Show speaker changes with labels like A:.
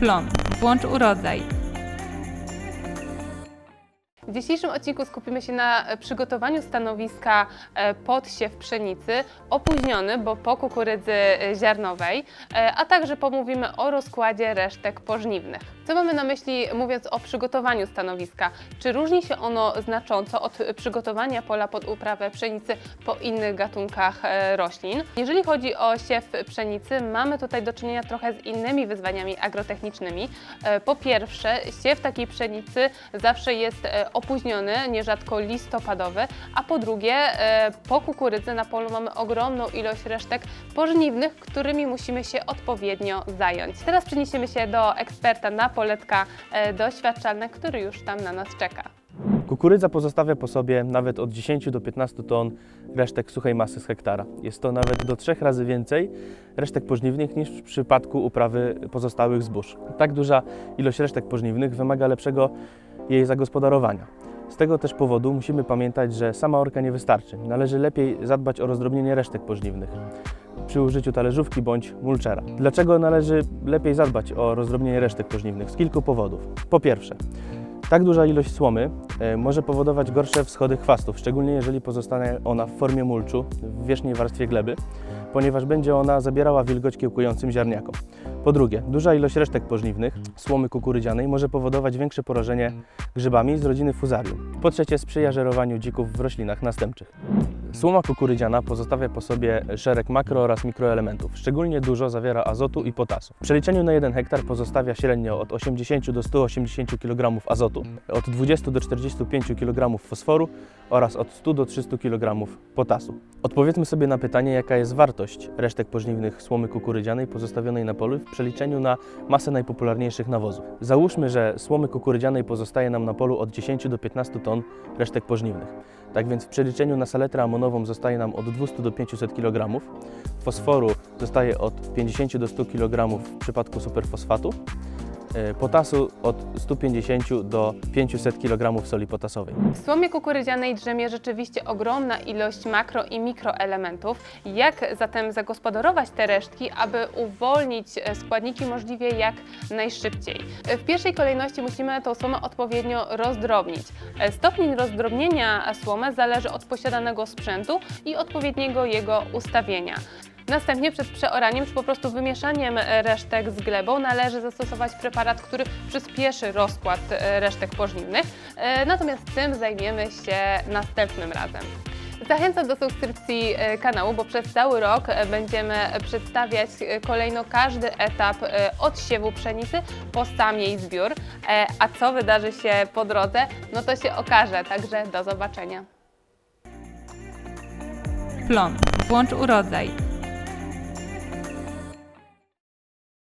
A: Plon. Włącz urodzaj.
B: W dzisiejszym odcinku skupimy się na e, przygotowaniu stanowiska e, pod siew pszenicy, opóźniony, bo po kukurydzy e, ziarnowej, a także pomówimy o rozkładzie resztek pożniwnych. Co mamy na myśli mówiąc o przygotowaniu stanowiska? Czy różni się ono znacząco od przygotowania pola pod uprawę pszenicy po innych gatunkach roślin? Jeżeli chodzi o siew pszenicy, mamy tutaj do czynienia trochę z innymi wyzwaniami agrotechnicznymi. Po pierwsze, siew takiej pszenicy zawsze jest e, opóźniony, nierzadko listopadowy, a po drugie, e, po kukurydzy na polu mamy ogromną ilość resztek pożniwnych, którymi musimy się odpowiednio zająć. Teraz przeniesiemy się do eksperta na poletka e, doświadczalne, który już tam na nas czeka.
C: Kukurydza pozostawia po sobie nawet od 10 do 15 ton resztek suchej masy z hektara. Jest to nawet do trzech razy więcej resztek pożniwnych niż w przypadku uprawy pozostałych zbóż. Tak duża ilość resztek pożniwnych wymaga lepszego jej zagospodarowania. Z tego też powodu musimy pamiętać, że sama orka nie wystarczy. Należy lepiej zadbać o rozdrobnienie resztek pożniwnych przy użyciu talerzówki bądź mulczera. Dlaczego należy lepiej zadbać o rozdrobnienie resztek pożniwnych? Z kilku powodów. Po pierwsze, tak duża ilość słomy e, może powodować gorsze wschody chwastów, szczególnie jeżeli pozostanie ona w formie mulczu w wierzchniej warstwie gleby, ponieważ będzie ona zabierała wilgoć kiełkującym ziarniakom. Po drugie, duża ilość resztek pożniwnych, słomy kukurydzianej może powodować większe porażenie grzybami z rodziny fuzarium. Po trzecie, sprzyja żerowaniu dzików w roślinach następczych. Słoma kukurydziana pozostawia po sobie szereg makro oraz mikroelementów. Szczególnie dużo zawiera azotu i potasu. W przeliczeniu na 1 hektar pozostawia średnio od 80 do 180 kg azotu, od 20 do 45 kg fosforu oraz od 100 do 300 kg potasu. Odpowiedzmy sobie na pytanie, jaka jest wartość resztek pożniwnych słomy kukurydzianej pozostawionej na polu w przeliczeniu na masę najpopularniejszych nawozów. Załóżmy, że słomy kukurydzianej pozostaje nam na polu od 10 do 15 ton resztek pożniwnych. Tak więc w przeliczeniu na saletrę amonową zostaje nam od 200 do 500 kg, fosforu zostaje od 50 do 100 kg w przypadku superfosfatu, potasu od 150 do 500 kg soli potasowej.
B: W słomie kukurydzianej drzemie rzeczywiście ogromna ilość makro i mikroelementów. Jak zatem zagospodarować te resztki, aby uwolnić e, składniki możliwie jak najszybciej? E, W pierwszej kolejności musimy tą słomę odpowiednio rozdrobnić. E, Stopień rozdrobnienia słomy zależy od posiadanego sprzętu i odpowiedniego jego ustawienia. Następnie przed przeoraniem czy po prostu wymieszaniem e, resztek z glebą należy zastosować preparat, który przyspieszy rozkład e, resztek pożniwnych. E, Natomiast tym zajmiemy się następnym razem. Zachęcam do subskrypcji kanału, bo przez cały rok będziemy przedstawiać kolejno każdy etap od siewu pszenicy po sam jej zbiór. A co wydarzy się po drodze, no to się okaże, także do zobaczenia.
A: Plon. Włącz urodzaj.